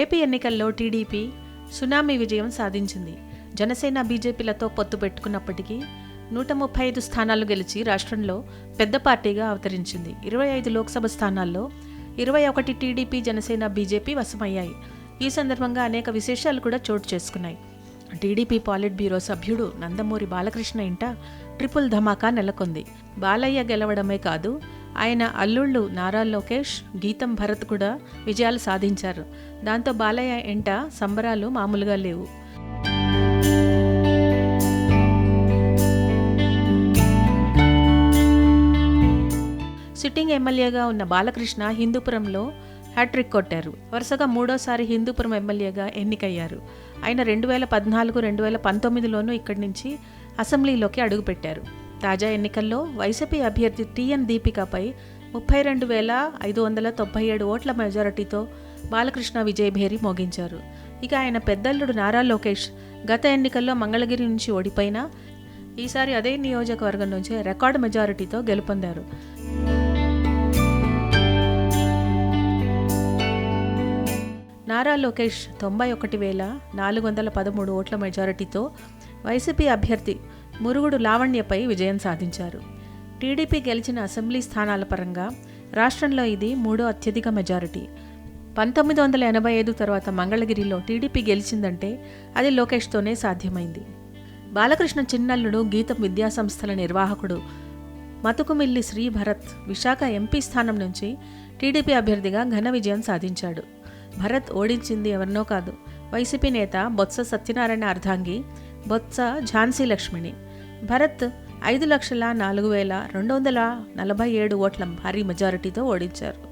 AP ఎన్నికల్లో TDP tsunami విజయం సాధించింది. జనసేన బీజేపీలతో పొత్తు పెట్టుకున్నప్పటికీ నూట ముప్పై ఐదు స్థానాలు గెలిచి రాష్ట్రంలో పెద్ద పార్టీగా అవతరించింది. ఇరవై ఐదు లోక్సభ స్థానాల్లో ఇరవై ఒకటి టీడీపీ జనసేన బీజేపీ వశమయ్యాయి. ఈ సందర్భంగా అనేక విశేషాలు కూడా చోటు చేసుకున్నాయి. టీడీపీ పాలిట్ బ్యూరో సభ్యుడు నందమూరి బాలకృష్ణ ఇంట ట్రిపుల్ ధమాకా నెలకొంది. బాలయ్య గెలవడమే కాదు ఆయన అల్లుళ్ళు నారా లోకేష్ గీతం భరత్ కూడా విజయాలు సాధించారు. దాంతో బాలయ్య ఎంట సంబరాలు మామూలుగా లేవు. సిట్టింగ్ ఎమ్మెల్యేగా ఉన్న బాలకృష్ణ హిందూపురంలో హ్యాట్రిక్ కొట్టారు. వరుసగా మూడోసారి హిందూపురం ఎమ్మెల్యేగా ఎన్నికయ్యారు. ఆయన రెండు వేల పద్నాలుగు రెండు వేల పంతొమ్మిదిలోనూ ఇక్కడి నుంచి అసెంబ్లీలోకి అడుగుపెట్టారు. తాజా ఎన్నికల్లో వైసీపీ అభ్యర్థి టీఎన్ దీపికపై ముప్పై రెండు వేల ఐదు వందల తొంభై ఏడు ఓట్ల మెజారిటీతో బాలకృష్ణ విజయభేరి మోగించారు. ఇక ఆయన పెద్దల్లుడు నారా లోకేష్ గత ఎన్నికల్లో మంగళగిరి నుంచి ఓడిపోయినా ఈసారి అదే నియోజకవర్గం నుంచి రికార్డ్ మెజారిటీతో గెలుపొందారు. నారా లోకేష్ తొంభై ఒకటి వేల నాలుగు వందల పదమూడు ఓట్ల మెజారిటీతో వైసీపీ అభ్యర్థి మురుగుడు లావణ్యపై విజయం సాధించారు. టీడీపీ గెలిచిన అసెంబ్లీ స్థానాల పరంగా రాష్ట్రంలో ఇది మూడో అత్యధిక మెజారిటీ. పంతొమ్మిది వందల ఎనభై ఐదు తర్వాత మంగళగిరిలో టీడీపీ గెలిచిందంటే అది లోకేష్తోనే సాధ్యమైంది. బాలకృష్ణ చిన్నల్లుడు గీతం విద్యాసంస్థల నిర్వాహకుడు మతుకుమిల్లి శ్రీ భరత్ విశాఖ ఎంపీ స్థానం నుంచి టీడీపీ అభ్యర్థిగా ఘన విజయం సాధించాడు. భరత్ ఓడించింది ఎవరినో కాదు. వైసీపీ నేత బొత్స సత్యనారాయణ అర్ధాంగి బొత్స ఝాన్సీ లక్ష్మిని. భరత్ ఐదు లక్షల నాలుగు వేల రెండు వందల నలభై ఏడు ఓట్ల భారీ మెజారిటీతో ఓడించారు.